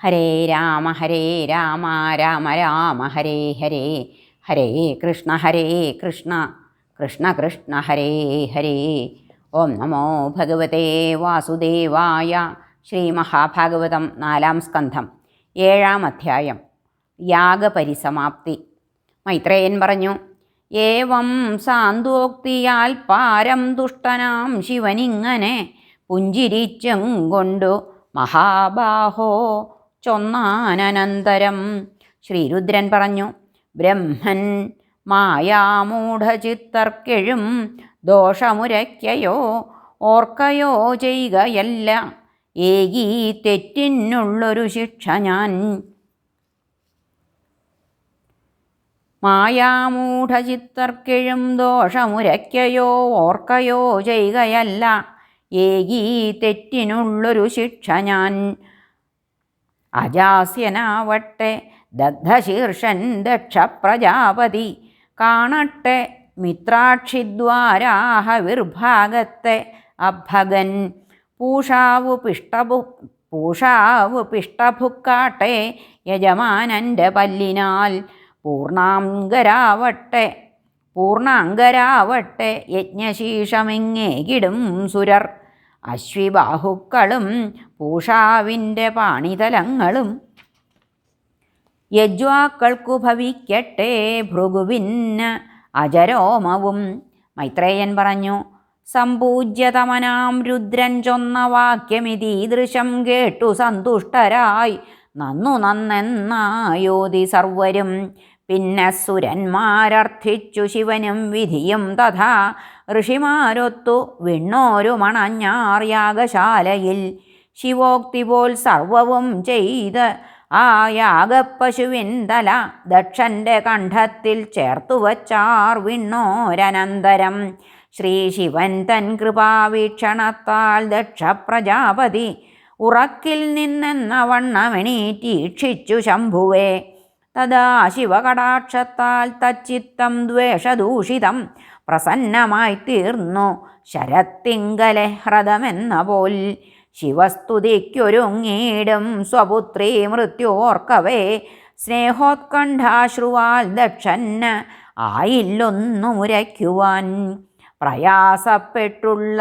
ഹരേ രാമ ഹരേ രാമ രാമ രാമ ഹരേ ഹരേ ഹരേ കൃഷ്ണ ഹരേ കൃഷ്ണ കൃഷ്ണ കൃഷ്ണ ഹരേ ഹരേ. ഓം നമോ ഭഗവതേ വാസുദേവായ ശ്രീ മഹാഭാഗവതം നാലാം സ്കന്ധം ഏഴാം അധ്യായം യാഗപരിസമാപ്തി. മൈത്രേയൻ പറഞ്ഞു ഏവം സാന്തോക്തിയാൽ പാരം ദുഷ്ടനാം ശിവനിങ്ങനെ പുഞ്ചിരിച്ചും കൊണ്ടു മഹാബാഹോ ചൊന്നാനനന്തരം ശ്രീരുദ്രൻ പറഞ്ഞു ബ്രഹ്മൻ മായാമൂഢചിത്തർക്കെഴും ദോഷമുരയ്ക്കയോ ഓർക്കയോ ചെയ്യുകയല്ല. ഏകീ തെറ്റിനുള്ളൊരു ശിക്ഷ ഞാൻ. മായാമൂഢചിത്തർക്കെഴും ദോഷമുരയ്ക്കയോ ഓർക്കയോ ചെയ്യുകയല്ല. ഏകീ തെറ്റിനുള്ളൊരു ശിക്ഷ ഞാൻ. അജാസ്യനാവട്ടെ ദഗ്ധശീർഷൻ ദക്ഷപ്രജാപതി. കാണട്ടെ മിത്രാക്ഷിദ്വാരാഹ വിർഭാഗത്തെ അഭഗൻ പൂഷാവു പിഷ്ടഭു പൂഷാവു പിഷ്ടഭുക്കാട്ടെ യജമാനന്റെ പല്ലിനാൽ. പൂർണാംഗരാവട്ടെ പൂർണാംഗരാവട്ടെ യജ്ഞശീഷമിങ്ങേകിടും സുരർ. അശ്വിബാഹുക്കളും പൂഷാവിന്റെ പാണിതലങ്ങളും. യജ്വാക്കൾക്കു ഭവിക്കട്ടെ ഭൃഗുവിന് അജരോമവും. മൈത്രേയൻ പറഞ്ഞു സമ്പൂജ്യതമനാം രുദ്രൻ ചൊന്ന വാക്യമിതീദൃശം കേട്ടു സന്തുഷ്ടരായി. നന്നു നന്നെന്നായോതി സർവരും. പിന്നെ സുരന്മാരർത്ഥിച്ചു ശിവനും വിധിയും തഥാ. ഋഷിമാരൊത്തു വിണ്ണോരു മണഞ്ഞാർ ശിവോക്തി പോൽ സർവവും ചെയ്ത് ആ യാഗപ്പശുവിൻ തല ദക്ഷന്റെ കണ്ഠത്തിൽ ചേർത്തു വച്ചാർ വിണ്ണോരനന്തരം. ശ്രീ ശിവൻ തൻ കൃപാവീക്ഷണത്താൽ ദക്ഷ പ്രജാപതി ഉറക്കിൽ നിന്നെന്ന വണ്ണമെണീറ്റീക്ഷിച്ചു ശംഭുവേ. തഥാ ശിവകടാക്ഷത്താൽ തച്ചിത്തം ദ്വേഷദൂഷിതം പ്രസന്നമായി തീർന്നു ശരത്തിങ്കലെ ഹ്രദമെന്ന പോൽ ശിവസ്തുതിക്കൊരുങ്ങീടും സ്വപുത്രീ മൃത്യോർക്കവേ സ്നേഹോത്കണ്ഠാശ്രുവാൽ ദക്ഷന് ആയില്ലൊന്നുമുരയ്ക്കുവാൻ പ്രയാസപ്പെട്ടുള്ള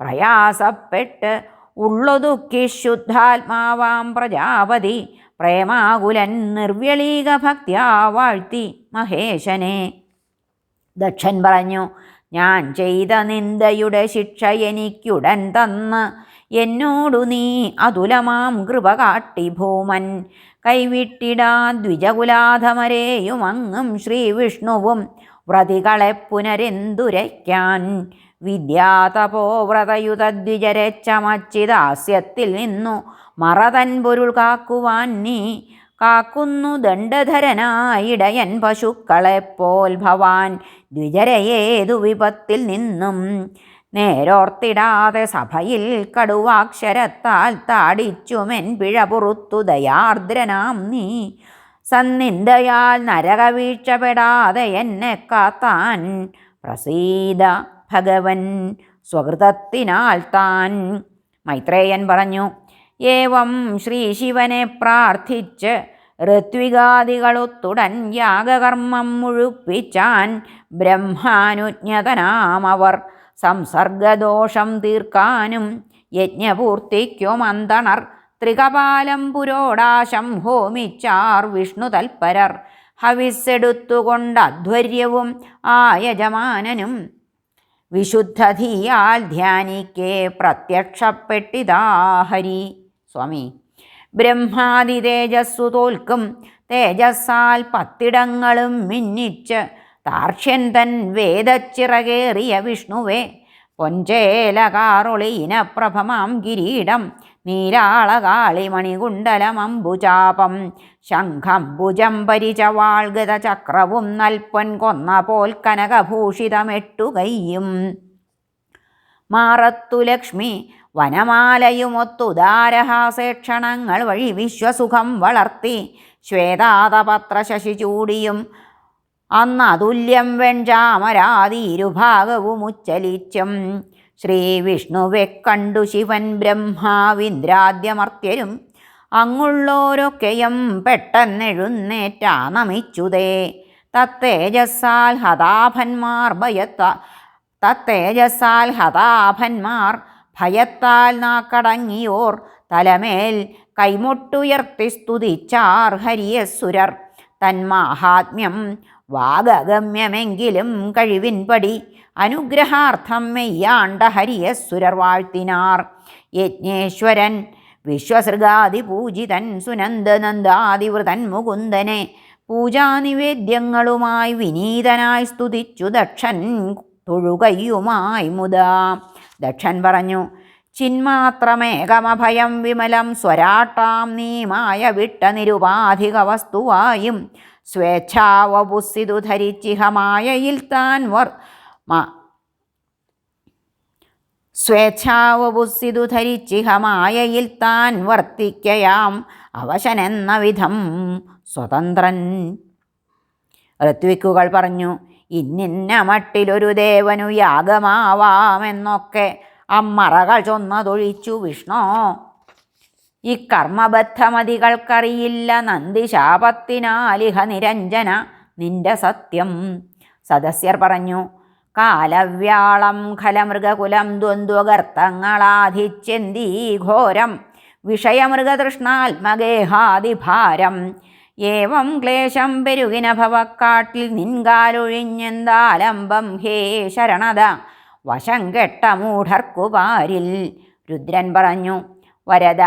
പ്രയാസപ്പെട്ട് ഉള്ളൊതുക്കി ശുദ്ധാത്മാവാം പ്രജാപതി പ്രേമാകുലൻ നിർവ്യളീക ഭക്തിയാ വാഴ്ത്തി മഹേശനെ. ദക്ഷൻ പറഞ്ഞു ഞാൻ ചെയ്ത നിന്ദയുടെ ശിക്ഷ എനിക്കുടൻ തന്ന്. എന്നോടു നീ അതുലമാം കൃപ കാട്ടി ഭൂമൻ. കൈവിട്ടിടാ ദ്വിജകുലാധമരെയും അങ്ങും ശ്രീവിഷ്ണുവും. വ്രതികളെ പുനരെന്തുരയ്ക്കാൻ? വിദ്യാതപോ വ്രതയുതദ്വിജരെ ചമച്ചിദാസ്യത്തിൽ നിന്നു. മറതൻ പൊരുൾ കാക്കുവാൻ നീ കാക്കുന്നു ദണ്ഡധരനായിടയൻ പശുക്കളെപ്പോൽ ഭവാൻ ദ്വിജരയേതു വിപത്തിൽ നിന്നും നേരോർത്തിടാതെ സഭയിൽ കടുവാക്ഷരത്താൽ താടിച്ചുമെൻ പിഴ പുറത്തു ദയാർദ്രനാം നീ. സന്നിന്ദയാൽ നരകവീഴ്ചപ്പെടാതെ എന്നെ കാത്താൻ പ്രസീത ഭഗവൻ സ്വകൃതത്തിനാൽ താൻ മൈത്രേയൻ പറഞ്ഞു ഏവം ശ്രീ ശിവനെ പ്രാർത്ഥിച്ച് ഋത്വികാദികളൊത്തുടൻ യാഗകർമ്മം മുഴുപ്പിച്ചാൻ ബ്രഹ്മാനുജ്ഞതനാമവർ. സംസർഗദോഷം തീർക്കാനും യജ്ഞപൂർത്തിക്കും അന്തണർ ത്രികപാലം പുരോടാശം ഹോമിച്ചാർ വിഷ്ണു തൽപരർ ഹവിസ്സെടുത്തുകൊണ്ട് അധ്വര്യവും ആ യജമാനനും വിശുദ്ധധിയാൽ ധ്യാനിക്കേ പ്രത്യക്ഷപ്പെട്ടിതാ ഹരി. സ്വാമി. ബ്രഹ്മാതി തേജസ്സു തോൽക്കും തേജസ്സാൽ പത്തിടങ്ങളും മിന്നിച്ച് താർഷ്യൻ തൻ വേദച്ചിറകേറിയ വിഷ്ണുവേ പൊഞ്ചേലകാറൊളീനപ്രഭമാം കിരീടം നീലാളകാളിമണികുണ്ടലമംബുചാപം ശംഖം ഭുജം പരിചവാൾഗത ചക്രവും നൽപ്പൊൻ കൊന്ന പോൽ കനകഭൂഷിതമെട്ടുകയും മാറത്തു ലക്ഷ്മി വനമാലയുമൊത്തുദാരഹാസേക്ഷണങ്ങൾ വഴി വിശ്വസുഖം വളർത്തി ശ്വേതാതപത്ര ശശി ചൂടിയും അന്ന് അതുല്യം വെഞ്ചാമരാതിരുഭാഗവും ഉച്ചലിച്ചും. ശ്രീ വിഷ്ണുവെ കണ്ടു ശിവൻ ബ്രഹ്മാവിന്ദ്രാദ്യമർത്യരും അങ്ങുള്ളോരൊക്കെയും പെട്ടെന്നെഴുന്നേറ്റാ നമിച്ചുതേ തത്തേജസ്സാൽ ഹതാഭന്മാർ ഭയത്ത തത്തേജസ്സാൽ ഹതാഭന്മാർ ഭയത്താൽ നാക്കടങ്ങിയോർ തലമേൽ കൈമുട്ടുയർത്തി സ്തുതിച്ചാർ ഹരിയസുരർ തന്മാഹാത്മ്യം വാഗഗമ്യമെങ്കിലും കഴിവിൻപടി അനുഗ്രഹാർത്ഥം മെയ്യാണ്ട ഹരിയസുരർ വാഴ്ത്തിനാർ. യജ്ഞേശ്വരൻ വിശ്വസൃഗാതിപൂജിതൻ സുനന്ദനന്ദാതിവൃതൻ മുകുന്ദനെ പൂജാനിവേദ്യങ്ങളുമായി വിനീതനായി സ്തുതിച്ചു ദക്ഷൻ തൊഴുകയുമായി മുതാ. ദക്ഷൻ പറഞ്ഞു ചിന്മാത്രമേകമഭയം വിമലം സ്വരാട്ടാം നീമായ വിട്ട നിരുപാധിക വസ്തുവായും സ്വേച്ഛാവപുസ്സിതു ധരിച്ചിഹമായയിൽ താൻ വർ സ്വേച്ഛാവപുസ്സിതു ധരിച്ചിഹമായയിൽ താൻ വർത്തിക്കയാം അവശനെന്ന വിധം സ്വതന്ത്രൻ. ഋത്വിക്കുകൾ പറഞ്ഞു ഇന്നിന്ന മട്ടിലൊരു ദേവനു യാഗമാവാമെന്നൊക്കെ അമ്മറകൾ ചൊന്നതൊഴിച്ചു വിഷ്ണു. ഈ കർമ്മബദ്ധമതികൾക്കറിയില്ല നന്ദി ശാപത്തിനാലിഹ നിരഞ്ജന നിന്റെ സത്യം. സദസ്യർ പറഞ്ഞു കാലവ്യാളം ഖലമൃഗകുലം ദ്വന്ദ്വഗർത്തങ്ങളാധിച്ചെന്തീ ഘോരം. വിഷയമൃഗതൃഷ്ണാത്മഗേഹാദിഭാരം ഏവം ക്ലേശം പെരുകിന ഭവക്കാട്ടിൽ നിൻകാലൊഴിഞ്ഞെന്താലംബം? ഹേ ശരണത വശം കെട്ട മൂഢർക്കുപാരിൽ രുദ്രൻ പറഞ്ഞു വരദ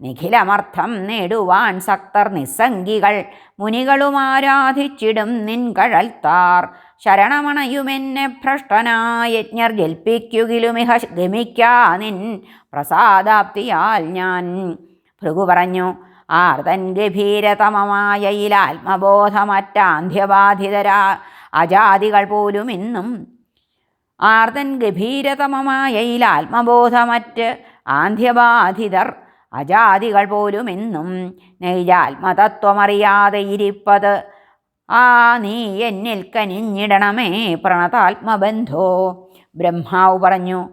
നിഖിലമർത്ഥം നേടുവാൻ സക്തർ നിസ്സംഗികൾ മുനികളുമാരാധിച്ചിടും നിൻ കഴൽത്താർ. ശരണമണയുമെന്നെ ഭ്രഷ്ടനായ യജ്ഞർ ജൽപ്പിക്കുകിലുമിഹ ഗമിക്കാ നിൻ പ്രസാദാപ്തിയാൽ ഞാൻ. ഭൃഗു പറഞ്ഞു ആർത്തൻ ഗഭീരതമമായയിൽ ഇലാത്മബോധമറ്റാന്ധ്യബാധിതരാ അജാതികൾ പോലും ഇന്നും ആർതൻ ഗഭീരതമമായയിൽ ആത്മബോധമറ്റ് ആന്ധ്യബാധിതർ അജാതികൾ പോലും ഇന്നും നൈജാത്മതത്വമറിയാതെ ഇരിപ്പത്. ആ നീ എന്നിൽ കനിഞ്ഞിടണമേ പ്രണതാത്മബന്ധോ. ബ്രഹ്മാവ് പറഞ്ഞു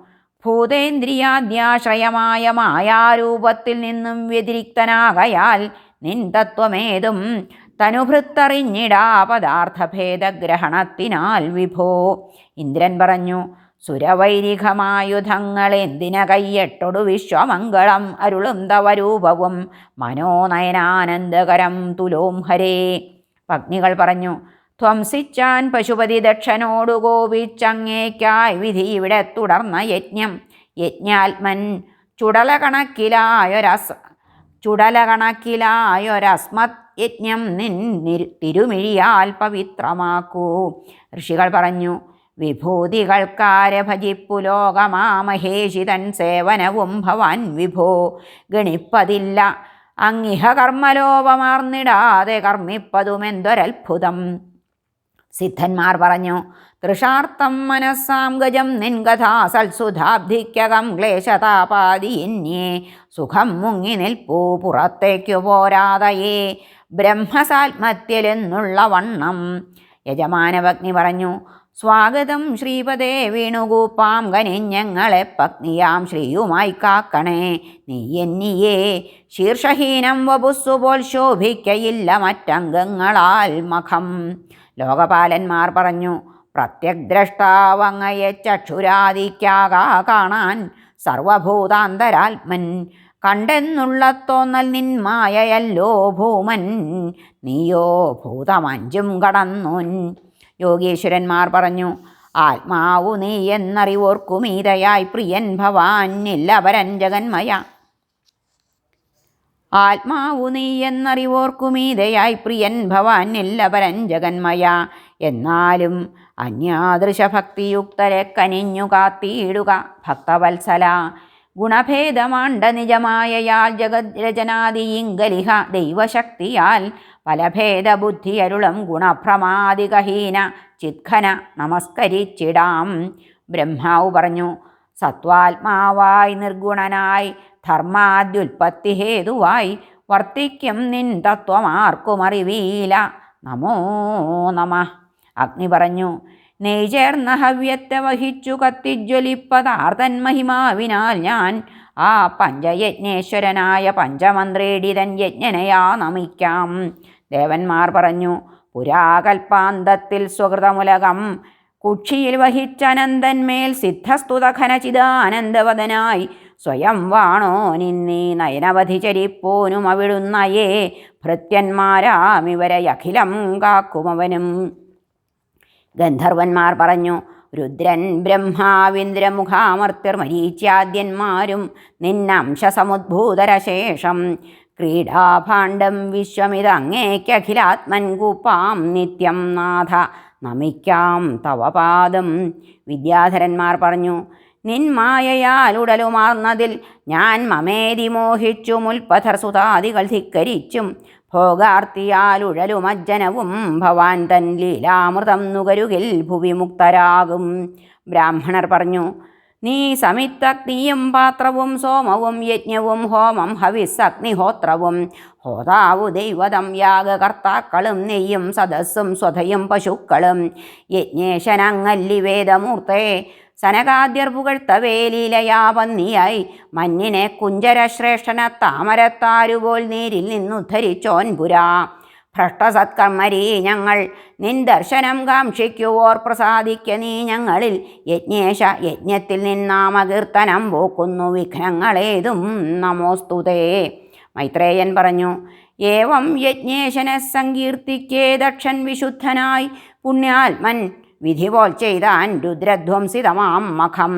ഭൂതേന്ദ്രിയാദ്യാശ്രയമായ മായാരൂപത്തിൽ നിന്നും വ്യതിരിക്തനാകയാൽ നിൻ തത്വമേതും തനുഭൃത്തറിഞ്ഞിടാ പദാർത്ഥഭേദഗ്രഹണത്തിനാൽ വിഭോ. ഇന്ദ്രൻ പറഞ്ഞു സുരവൈരികമായുധങ്ങൾ എന്തിന കയ്യെട്ടൊടു വിശ്വമംഗളം അരുളും തവ രൂപവും മനോനയനാനന്ദകരം തുലോം ഹരേ. പത്നികൾ പറഞ്ഞു ധ്വംസിച്ചാൻ പശുപതി ദക്ഷനോടു കോപിച്ചങ്ങേക്കായി വിധി ഇവിടെ തുടർന്ന യജ്ഞം. യജ്ഞാത്മൻ ചുടല കണക്കിലായൊരസ് ചുടല കണക്കിലായൊരസ്മത് യജ്ഞം നിൻ നിർ തിരുമിഴിയാൽ പവിത്രമാക്കൂ. ഋഷികൾ പറഞ്ഞു വിഭൂതികൾക്കാരെ ഭജിപ്പു ലോകമാ മഹേഷിതൻ സേവനവും ഭവാൻ വിഭോ. ഗണിപ്പതില്ല അങ്ങിഹ കർമ്മലോപമാർന്നിടാതെ കർമ്മിപ്പതുമെന്തൊരത്ഭുതം. സിദ്ധന്മാർ പറഞ്ഞു തൃഷാർത്ഥം മനസ്സാം ഗജം നിൻകഥാ നിൻകഥാസൽസുധാബ്ധിക്കകം ക്ലേശതാപാതിന്യേ സുഖം മുങ്ങി നിൽപ്പൂ പുറത്തേക്കു പോരാതയേ ബ്രഹ്മസാത്മത്യലെന്നുള്ള വണ്ണം. യജമാനഭഗ്നി പറഞ്ഞു സ്വാഗതം ശ്രീപദേ വീണുകൂപ്പാം കനിഞ്ഞങ്ങളെ പത്നിയാം ശ്രീയുമായി കാക്കണേ നീ എന്നിയേ ശീർഷഹീനം വപുസ്സുപോൽ ശോഭിക്കയില്ല മറ്റംഗങ്ങളാൽ മഖം. ലോകപാലന്മാർ പറഞ്ഞു പ്രത്യഗ്ദ്രഷ്ടാവങ്ങയെ ചക്ഷുരാദിക്കാകാ കാണാൻ സർവഭൂതാന്തരാത്മൻ കണ്ടെന്നുള്ള തോന്നൽ നിന്മായയല്ലോ ഭൂമൻ. നീയോ ഭൂതമഞ്ചും കടന്നു യോഗീശ്വരന്മാർ പറഞ്ഞു ആത്മാവു നീ എന്നറിവോർക്കുമീതയായി പ്രിയൻ ഭവാൻ ഇല്ലവരൻ ജഗന്മയ. ആത്മാവു നീ എന്നറിവോർക്കുമീതയായി പ്രിയൻ ഭവാൻ ഇല്ലവരൻ ജഗന്മയ. എന്നാലും അന്യാദൃശഭക്തിയുക്തരെ കനിഞ്ഞു കാത്തിയിടുക ഭക്തവത്സല. ഗുണഭേദമാണ്ട നിജമായയാൽ ജഗദ്രചനാദിയിങ്കലിഹ ദൈവശക്തിയാൽ ഫലഭേദബുദ്ധിയരുളം ഗുണഭ്രമാദികഹീന ചിത്ഖന നമസ്കരിച്ചിടാം. ബ്രഹ്മാവ് പറഞ്ഞു സത്വാത്മാവായി നിർഗുണനായി ധർമാദ്യുൽപത്തി ഹേതുവായി വർത്തിക്കും നിൻ തത്വമാർക്കുമറിവീല. നമോ നമ. അഗ്നി പറഞ്ഞു നെയ്ചേർന്ന ഹവ്യത്തെ വഹിച്ചു കത്തിജ്വലിപ്പതാർത്തൻ മഹിമാവിനാൽ ഞാൻ ആ പഞ്ചയജ്ഞേശ്വരനായ പഞ്ചമന്ത്രേടിതൻ യജ്ഞനയാ നമിക്കാം. ദേവന്മാർ പറഞ്ഞു പുരാകൽപാന്തത്തിൽ സ്വകൃതമുലകം കുക്ഷിയിൽ വഹിച്ചനന്തന്മേൽ സിദ്ധസ്തുതഘനചിതാനന്ദവദനായി സ്വയം വാണോ നിന്നീ നയനവധി ചരിപ്പോനും അവിടുന്നയേ. ഭൃത്യന്മാരാമിവരെ അഖിലം കാക്കുമവനും. ഗന്ധർവന്മാർ പറഞ്ഞു രുദ്രൻ ബ്രഹ്മാവിന്ദ്രമുഖാമർത്തിർ മരീച്യാദ്യന്മാരും നിന്നംശസമുദ്ഭൂതരശേഷം. ക്രീഡാഭാണ്ഡം വിശ്വമിതങ്ങേക്കഖിലാത്മൻ കൂപ്പാം നിത്യം നാഥ നമിക്കാം തവപാദം. വിദ്യാധരന്മാർ പറഞ്ഞു നിന്മായയാൽ ഉടലുമാർന്നതിൽ ഞാൻ മമേതി മോഹിച്ചു മുൽപഥർ സുതാദികൾ ധിക്കരിച്ചും ഭോഗാർത്തിയാൽ ഉഴലുമജ്ജനവും ഭവാൻ തൻ ലീലാമൃതം നുകരുകിൽ ഭുവി മുക്തരാകും ബ്രാഹ്മണർ പറഞ്ഞു നീ സമിത്തഗ്നിയും പാത്രവും സോമവും യജ്ഞവും ഹോമം ഹവിസ് അഗ്നിഹോത്രവും ഹോതാവു ദൈവതം യാഗകർത്താക്കളും നെയ്യും സദസ്സും സ്വധയും പശുക്കളും യജ്ഞേശനങ്ങല്ലി വേദമൂർത്തേ സനകാദ്യർ പുകഴ്ത്തവേ ലീലയാപന്നിയായി മഞ്ഞിനെ കുഞ്ചരശ്രേഷ്ഠന താമരത്താരുപോൽ നീരിൽ നിന്നുദ്ധരിച്ചോൻ പുരാ ഭ്രഷ്ടസത്കർമ്മരീ ഞങ്ങൾ നിൻ ദർശനം കാക്ഷിക്കുവോർ പ്രസാദിക്ക നീ ഞങ്ങളിൽ. യജ്ഞേശ യജ്ഞത്തിൽ നിന്നാമകീർത്തനം പോക്കുന്നു വിഘ്നങ്ങളേതും നമോസ്തുതേ. മൈത്രേയൻ പറഞ്ഞു ഏവം യജ്ഞേശനെ സങ്കീർത്തിക്കേ ദക്ഷൻ വിശുദ്ധനായി. പുണ്യാത്മൻ വിധി പോൽ ചെയ്താൻ രുദ്രധ്വംസിതമാം മഖം.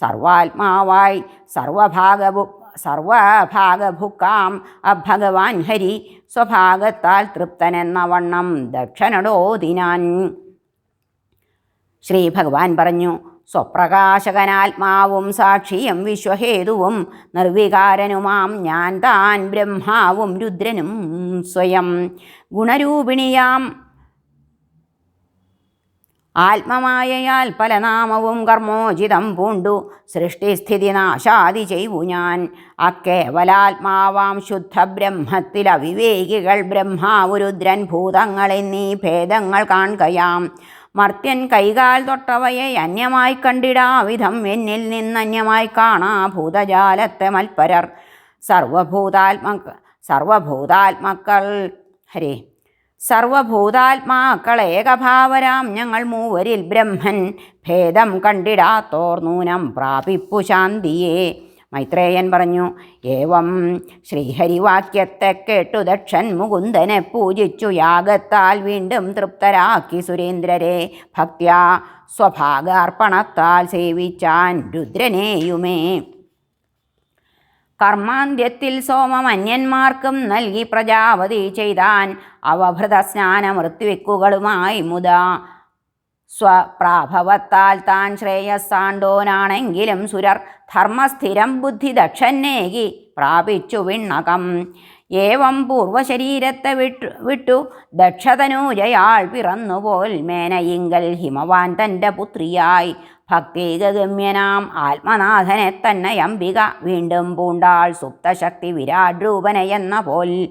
സർവാത്മാവായി സർവഭാഗഭു സർവഭാഗഭുക്കാം. അഭഗവാൻ ഹരി സ്വഭാഗത്താൽ തൃപ്തനെന്ന വണ്ണം ദക്ഷനടോതിനാൻ ശ്രീ ഭഗവാൻ പറഞ്ഞു സ്വപ്രകാശകനാത്മാവും സാക്ഷിയും വിശ്വഹേതുവും നിർവികാരനുമാം ഞാൻ താൻ ബ്രഹ്മാവും രുദ്രനും സ്വയം. ഗുണരൂപിണിയാം ആത്മമായയാൽ പല നാമവും കർമ്മോചിതം പൂണ്ടു. സൃഷ്ടിസ്ഥിതി നാശാതി ചെയ്വു ഞാൻ. അക്കേവലാത്മാവാം ശുദ്ധ ബ്രഹ്മത്തിൽ അവിവേകികൾ ബ്രഹ്മാവുരുദ്രൻ ഭൂതങ്ങളെന്നീ ഭേദങ്ങൾ കാണുകയാം. മർത്യൻ കൈകാൽ തൊട്ടവയെ അന്യമായി കണ്ടിടാവിധം എന്നിൽ നിന്നന്യമായി കാണാ ഭൂതജാലത്തെ മൽപ്പരർ സർവഭൂതാത്മ സർവഭൂതാത്മക്കൾ ഹരേ. സർവഭൂതാത്മാക്കൾ ഏകഭാവരാം ഞങ്ങൾ മൂവരിൽ ബ്രഹ്മൻ. ഭേദം കണ്ടിടാത്തോർ നൂനം പ്രാപിപ്പു ശാന്തിയെ. മൈത്രേയൻ പറഞ്ഞു ഏവം ശ്രീഹരിവാക്യത്തെ കേട്ടു ദക്ഷൻ മുകുന്ദനെ പൂജിച്ചു. യാഗത്താൽ വീണ്ടും തൃപ്തരാക്കി സുരേന്ദ്രരെ. ഭക്ത്യാ സ്വഭാഗാർപ്പണത്താൽ സേവിച്ചാൻ രുദ്രനെയുമേ. കർമാന്ത്യത്തിൽ സോമമന്യന്മാർക്കും നൽകി പ്രജാപതി ചെയ്താൻ അവഭൃത സ്നാനമൃത്യുക്കുകളുമായി മുതാ. സ്വപ്രാഭവത്താൽ താൻ ശ്രേയസ്സാണ്ടോനാണെങ്കിലും സുരർ ധർമ്മസ്ഥിരം ബുദ്ധി ദക്ഷന്നേകി പ്രാപിച്ചു വിണ്ണകം. ഏവം പൂർവശരീരത്തെ വിട്ടു വിട്ടു. ദക്ഷതനൂജയാൾ പിറന്നുപോൽ മേനയിങ്കൽ ഹിമവാൻ തന്റെ പുത്രിയായി. ഭക്തിഗമ്യനാം ആത്മനാഥനെ തന്നെ അംബിക. വീണ്ടും പൂണ്ടാൾ സുപ്തശക്തി വിരാട് രൂപനയെന്ന പോൽ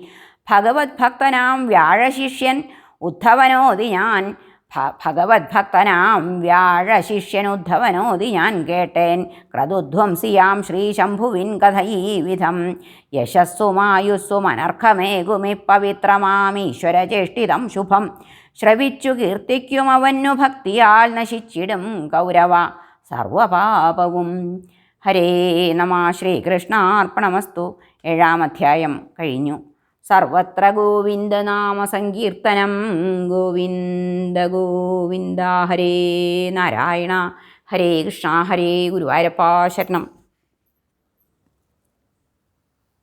ഭഗവത് ഭക്തനാം വ്യാഴശിഷ്യൻ. ഉദ്ധവനോതി ഞാൻ. ഭഗവത് ഭക്തനാം വ്യാഴശിഷ്യനുദ്ധവനോതി ഞാൻ കേട്ടേൻ. ക്രതുധ്വംസിയാം ശ്രീശംഭുവിൻ കഥയീവിധം ഈ വിധം. യശസ്സുമായുസ്സും അനർഘമേകുമി പവിത്രമാമീശ്വരചേഷ്ടിതം ശുഭം. ശ്രവിച്ചു കീർത്തിക്കും അവനു ഭക്തിയാൽ നശിച്ചിടും കൗരവ സർവപാപവും. ഹരേ നമ ശ്രീകൃഷ്ണാർപ്പണമസ്തു. ഏഴാം അധ്യായം കഴിഞ്ഞു. സർവത്ര ഗോവിന്ദനാമ സങ്കീർത്തനം. ഗോവിന്ദ ഗോവിന്ദ ഹരേ നാരായണ ഹരേ കൃഷ്ണ ഹരേ ഗുരുവായൂരപ്പ ശരണം.